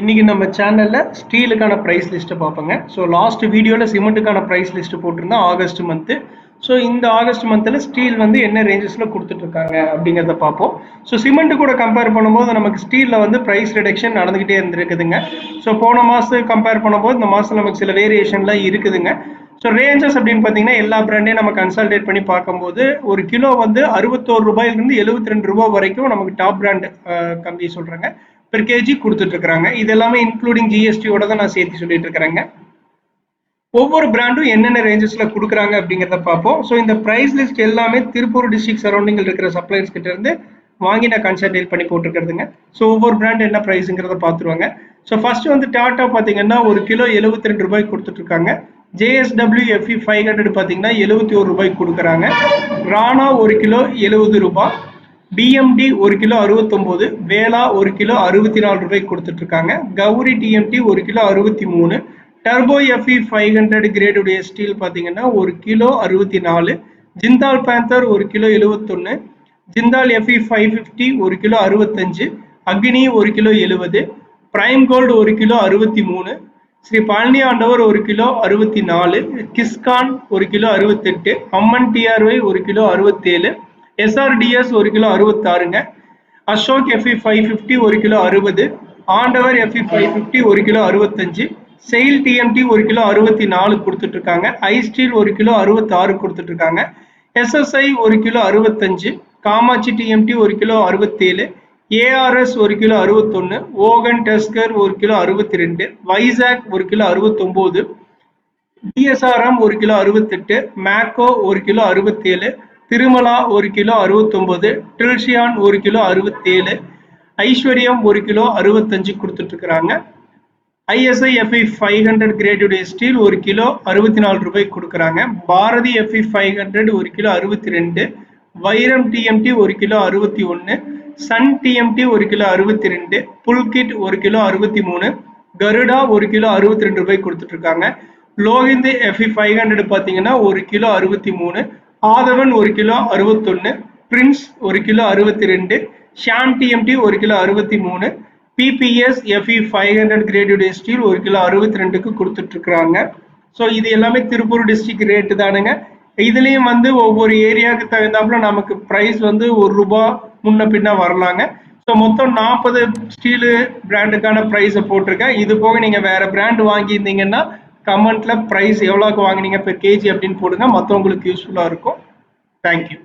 இன்னைக்கு நம்ம சேனல்ல ஸ்டீலுக்கான ப்ரைஸ் லிஸ்ட்டை பார்ப்போங்க. ஸோ லாஸ்ட் வீடியோவில் சிமெண்ட்டுக்கான ப்ரைஸ் லிஸ்ட் போட்டிருந்தோம் ஆகஸ்ட் மந்த்து ஸோ இந்த ஆகஸ்ட் மந்தில் ஸ்டீல் வந்து என்ன ரேஞ்சஸில் கொடுத்துட்ருக்காங்க அப்படிங்கிறத பார்ப்போம். ஸோ சிமெண்ட் கூட கம்பேர் பண்ணும்போது நமக்கு ஸ்டீலில் வந்து ப்ரைஸ் ரிடக்ஷன் நடந்துக்கிட்டே இருந்திருக்குதுங்க. ஸோ போன மாதம் கம்பேர் பண்ணும்போது இந்த மாதம் நமக்கு சில வேரியேஷன்லாம் இருக்குதுங்க. ஸோ ரேஞ்சஸ் அப்படின்னு பார்த்தீங்கன்னா எல்லா பிராண்டையும் நம்ம கன்சல்டேட் பண்ணி பார்க்கும்போது ஒரு கிலோ வந்து அறுபத்தோரு ரூபாயிலிருந்து எழுபத்தி ரெண்டு ரூபாய் வரைக்கும் நமக்கு டாப் பிராண்ட் கம்பெனி சொல்கிறாங்க பெர் கேஜி கொடுத்துட்டு இருக்கிறாங்க இது எல்லாமே இன்க்ளூடிங் ஜிஎஸ்டியோட தான் நான் சேர்த்து சொல்லிட்டு இருக்கிறேங்க ஒவ்வொரு பிராண்டும் என்னென்ன ரேஞ்சஸ்ல கொடுக்குறாங்க அப்படிங்கிறத பார்ப்போம். ஸோ இந்த ப்ரைஸ் லிஸ்ட் எல்லாமே திருப்பூர் டிஸ்ட்ரிக்ட் சரௌண்டிங்கில் இருக்கிற சப்ளையர்ஸ் கிட்ட இருந்து வாங்கி நான் கன்சல்டேட் பண்ணி போட்டுருக்கிறதுங்க. ஸோ ஒவ்வொரு பிராண்ட் என்ன ப்ரைஸுங்கிறத பார்த்துருவாங்க. ஸோ ஃபர்ஸ்ட் வந்து டாட்டா பார்த்தீங்கன்னா ஒரு கிலோ எழுபத்தி ரெண்டு ரூபாய் கொடுத்துட்டு இருக்காங்க ஜேஎஸ்டபிள்யூ எஃப்இ ஃபைவ் ஹண்ட்ரட் பார்த்தீங்கன்னா எழுபத்தி ஒரு ரூபாய் கொடுக்குறாங்க. ராணா ஒரு கிலோ எழுபது ரூபாய் பிஎம்டி ஒரு கிலோ அறுபத்தொம்போது வேளா ஒரு கிலோ அறுபத்தி நாலு ரூபாய்க்கு கொடுத்துட்டு இருக்காங்க கௌரி டிஎம்டி ஒரு கிலோ அறுபத்தி மூணு டர்போ எஃப்இ ஃபைவ் ஹண்ட்ரட் கிரேடுடைய ஸ்டீல் பார்த்தீங்கன்னா ஒரு கிலோ அறுபத்தி நாலு ஜிந்தால் பேந்தர் ஒரு கிலோ எழுபத்தொன்று ஜிந்தால் எஃப்இ ஃபைவ் ஃபிஃப்டி ஒரு கிலோ அறுபத்தஞ்சு அக்னி ஒரு கிலோ எழுபது பிரைம் கோல்டு ஒரு கிலோ அறுபத்தி மூணு ஸ்ரீ பழனி ஆண்டவர் ஒரு கிலோ அறுபத்தி நாலு கிஸ்கான் ஒரு கிலோ அறுபத்தெட்டு அம்மன் டிஆர்ஒய் ஒரு கிலோ அறுபத்தேழு எஸ்ஆர்டிஎஸ் ஒரு கிலோ அறுபத்தாறுங்க அசோக் எஃப்இ ஃபைவ் ஃபிஃப்டி ஒரு கிலோ அறுபது ஆண்டவர் எஃப்இ ஃபைவ் ஃபிஃப்டி ஒரு கிலோ அறுபத்தஞ்சு செயில் டிஎம்டி ஒரு கிலோ அறுபத்தி நாலு கொடுத்துட்டு இருக்காங்க ஐ ஸ்டீல் ஒரு கிலோ அறுபத்தாறு கொடுத்துட்டு இருக்காங்க எஸ்எஸ்ஐ ஒரு கிலோ அறுபத்தஞ்சு காமாட்சி டிஎம்டி ஒரு கிலோ அறுபத்தேழு ஏஆர்எஸ் ஒரு கிலோ அறுபத்தொன்னு ஓகன் டெஸ்கர் ஒரு கிலோ அறுபத்தி ரெண்டு வைசாக் ஒரு கிலோ அறுபத்தொம்போது டிஎஸ்ஆர்எம் ஒரு கிலோ அறுபத்தெட்டு மேக்கோ ஒரு கிலோ அறுபத்தேழு திருமலா ஒரு கிலோ அறுபத்தொம்போது ட்ரில்ஷியான் ஒரு கிலோ அறுபத்தேழு ஐஸ்வர்யம் ஒரு கிலோ அறுபத்தஞ்சு கொடுத்துட்ருக்குறாங்க ஐஎஸ்ஐ எஃப்ஐ ஃபைவ் ஹண்ட்ரட் கிரேடுடைய ஸ்டீல் ஒரு கிலோ அறுபத்தி நாலு ரூபாய்க்கு கொடுக்குறாங்க பாரதி எஃப்ஐ ஃபைவ் ஹண்ட்ரட் ஒரு கிலோ அறுபத்தி ரெண்டு வைரம் டிஎம்டி ஒரு கிலோ அறுபத்தி ஒன்று சன் டிஎம்டி ஒரு கிலோ அறுபத்தி ரெண்டு புல்கிட் ஒரு கிலோ அறுபத்தி மூணு கருடா ஒரு கிலோ அறுபத்தி ரெண்டு ரூபாய்க்கு கொடுத்துட்ருக்காங்க லோகிந்த் எஃப்இ ஃபைவ் ஹண்ட்ரட் பார்த்தீங்கன்னா ஒரு கிலோ அறுபத்தி மூணு ஆதவன் ஒரு கிலோ அறுபத்தொன்று பிரின்ஸ் ஒரு கிலோ அறுபத்தி ரெண்டு ஷான் டிஎம்டி ஒரு கிலோ அறுபத்தி மூணு பிபிஎஸ் எஃப்இ ஃபைவ் ஹண்ட்ரட் கிரேடுடைய ஸ்டீல் ஒரு கிலோ அறுபத்தி ரெண்டுக்கு கொடுத்துட்ருக்குறாங்க. ஸோ இது எல்லாமே திருப்பூர் டிஸ்ட்ரிக்ட் ரேட்டு தானுங்க. இதுலேயும் வந்து ஒவ்வொரு ஏரியாவுக்கு தகுந்தாப்புல நமக்கு ப்ரைஸ் வந்து ஒரு ரூபா முன்ன பின்ன வரலாங்க. ஸோ மொத்தம் நாற்பது ஸ்டீலு பிராண்டுக்கான ப்ரைஸை போட்டிருக்கேன். இது போக நீங்கள் வேறு பிராண்ட் வாங்கியிருந்தீங்கன்னா கமெண்ட்ல ப்ரைஸ் எவ்வளோக்கு வாங்கினீங்க பெர் கேஜி அப்படின்னு போடுங்க. மற்றவங்களுக்கு யூஸ்ஃபுல்லாக இருக்கும். தேங்க்யூ